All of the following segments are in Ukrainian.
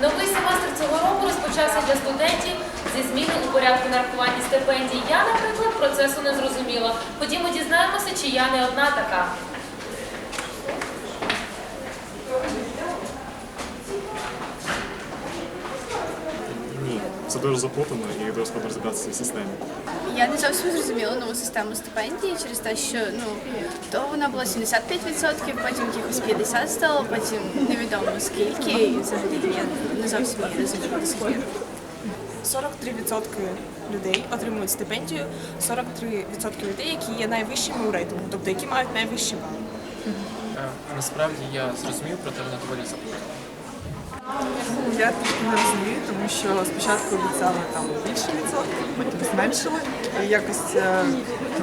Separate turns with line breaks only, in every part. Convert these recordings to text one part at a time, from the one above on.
Новий семестр цього року розпочався для студентів зі зміни у порядку нарахування стипендій. Я, наприклад, процесу не зрозуміла. Ходімо дізнаємося, чи я не одна така.
Ні, це дуже заплутано і дуже складно розібратися в цій системі.
Я не зовсім зрозуміла нову систему стипендій через те, що ну то вона була 75%, потім якихось 50 стало, потім невідомо скільки, і взагалі я не зовсім її розумію до сих пір.
43% людей отримують стипендію, 43% людей, які є найвищими у рейтингу, тобто які мають найвищі бали.
Е, Насправді я зрозумів, проте вона доволі заплутана.
Я трішки не розумію, тому що спочатку обіцяли там більше відсотків, потім зменшили. І якось е,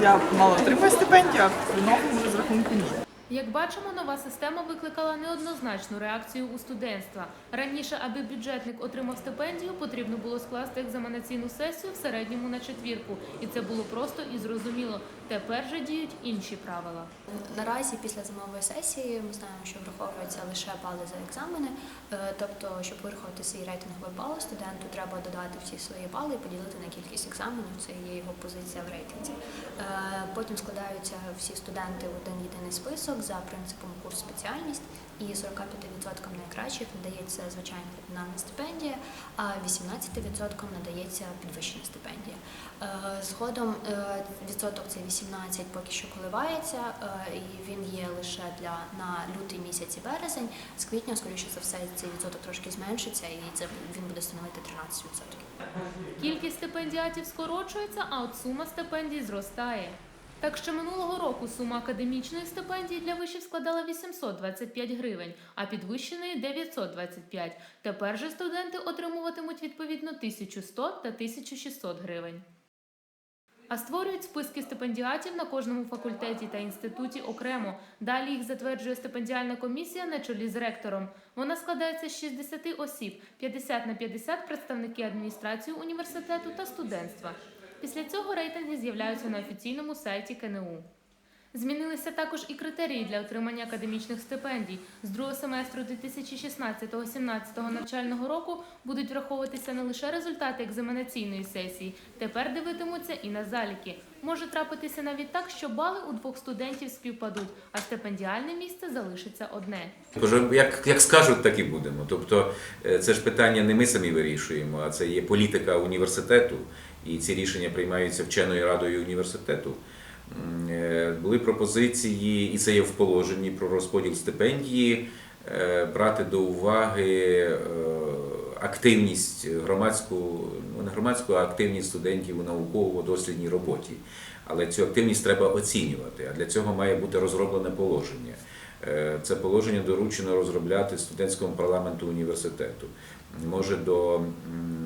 я мала отримати стипендію, а в новому розрахунку ні.
Як бачимо, нова система викликала неоднозначну реакцію у студентства. Раніше, аби бюджетник отримав стипендію, потрібно було скласти екзаменаційну сесію в середньому на четвірку, і це було просто і зрозуміло. Тепер же діють інші правила.
Наразі після зимової сесії ми знаємо, що враховуються лише бали за екзамени. Е, Тобто, щоб вирахувати свій рейтинговий бал, студенту треба додати всі свої бали і поділити на кількість екзаменів. Це є його позиція в рейтинзі. Потім складаються всі студенти в один єдиний список за принципом курс спеціальність. І 45% найкращих надається звичайна номінальна стипендія, а 18% надається підвищена стипендія. Е, Згодом е, відсоток цей 18 поки що коливається, е, і він є лише для на лютий місяць і березень. З квітня, скоріше за все, цей відсоток трошки зменшиться, і це він буде становити 13%.
Кількість стипендіатів скорочується, а от сума стипендій зростає. Так що минулого року сума академічної стипендії для вишів складала 825 гривень, а підвищеної 925. Тепер же студенти отримуватимуть відповідно 1100 та 1600 гривень. А створюють списки стипендіатів на кожному факультеті та інституті окремо. Далі їх затверджує стипендіальна комісія на чолі з ректором. Вона складається з 60 осіб, 50 на 50 представники адміністрації університету та студентства. Після цього рейтинги з'являються на офіційному сайті КНУ. Змінилися також і критерії для отримання академічних стипендій. З другого семестру 2016-17 навчального року будуть враховуватися не лише результати екзаменаційної сесії, тепер дивитимуться і на заліки. Може трапитися навіть так, що бали у двох студентів співпадуть, а стипендіальне місце залишиться одне.
Як, як скажуть, так і будемо. Тобто е, це ж питання не ми самі вирішуємо, а це є політика університету, і ці рішення приймаються вченою радою університету. Е, Були пропозиції, і це є в положенні про розподіл стипендії, е, брати до уваги е, активність громадську, ну не громадську, а активність студентів у науково-дослідній роботі. Але цю активність треба оцінювати, а для цього має бути розроблене положення. Е, Це положення доручено розробляти студентському парламенту університету. Може до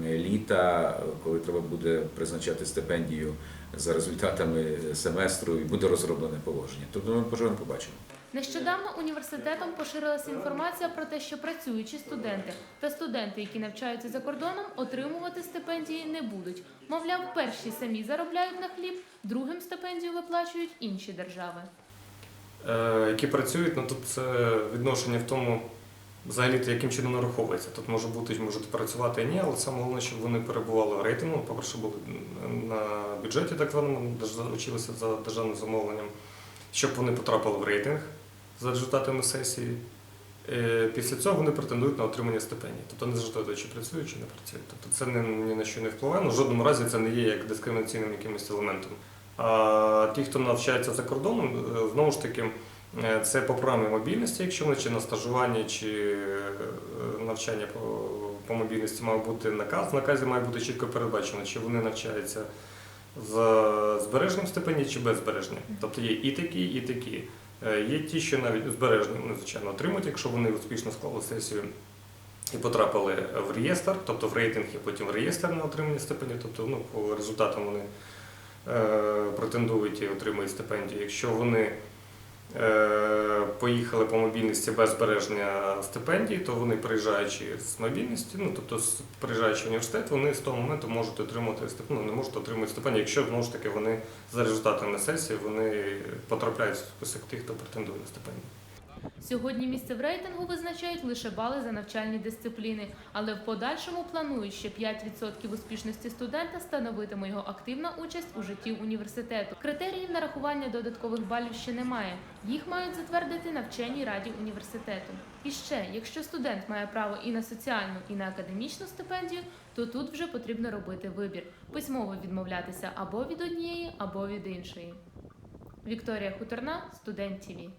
літа, коли треба буде призначати стипендію за результатами семестру, і буде розроблене положення. Тобто ми поживемо побачимо.
Нещодавно університетом поширилася інформація про те, що працюючі студенти та студенти, які навчаються за кордоном, отримувати стипендії не будуть. Мовляв, перші самі заробляють на хліб, другим стипендію виплачують інші держави.
Е, які працюють, ну тут це відношення в тому, взагалі то яким чином нараховується. Тут може бути, можуть працювати і ні, але саме головне, щоб вони перебували в рейтингу, по-перше, були на бюджеті, так званому, училися за державним замовленням, щоб вони потрапили в рейтинг за результатами сесії. Е, Після цього вони претендують на отримання стипендії. Тобто не завжди, чи працюють, чи не працюють. Тобто це ні на що не впливає. Ну, в жодному разі це не є як дискримінаційним якимось елементом. А ті, хто навчається за кордоном, е, знову ж таки, е, це по програмі мобільності, якщо вони чи на стажуванні, чи е, навчання по, мобільності має бути наказ. В наказі має бути чітко передбачено, чи вони навчаються з збереженням стипендії чи без збереження. Тобто є і такі, і такі. Є ті, що навіть збережені, вони, звичайно, отримують, якщо вони успішно склали сесію і потрапили в реєстр, тобто в рейтинг і потім в реєстр на отримання стипендії, тобто ну, по результатам вони претендують і отримують стипендію. Якщо вони е, поїхали по мобільності без збереження стипендії, то вони приїжджаючи з мобільності, ну тобто приїжджаючи в університет, вони з того моменту можуть отримати ну, не можуть отримати стипендію, якщо знову ж таки вони за результатами сесії вони потрапляють в список тих, хто претендує на стипендію.
Сьогодні місце в рейтингу визначають лише бали за навчальні дисципліни, але в подальшому планують, що 5% успішності студента становитиме його активна участь у житті університету. Критеріїв нарахування додаткових балів ще немає. Їх мають затвердити навченій раді університету. І ще, якщо студент має право і на соціальну, і на академічну стипендію, то тут вже потрібно робити вибір письмово відмовлятися або від однієї, або від іншої. Вікторія Хуторна, студент ТІВІ.